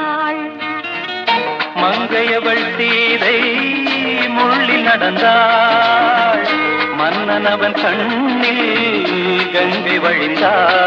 நடந்தாள் மங்கையவள் சீதை முள்ளில் நடந்தாள். மன்னன் அவன் கண்ணில் கங்கை வழிந்தாள்.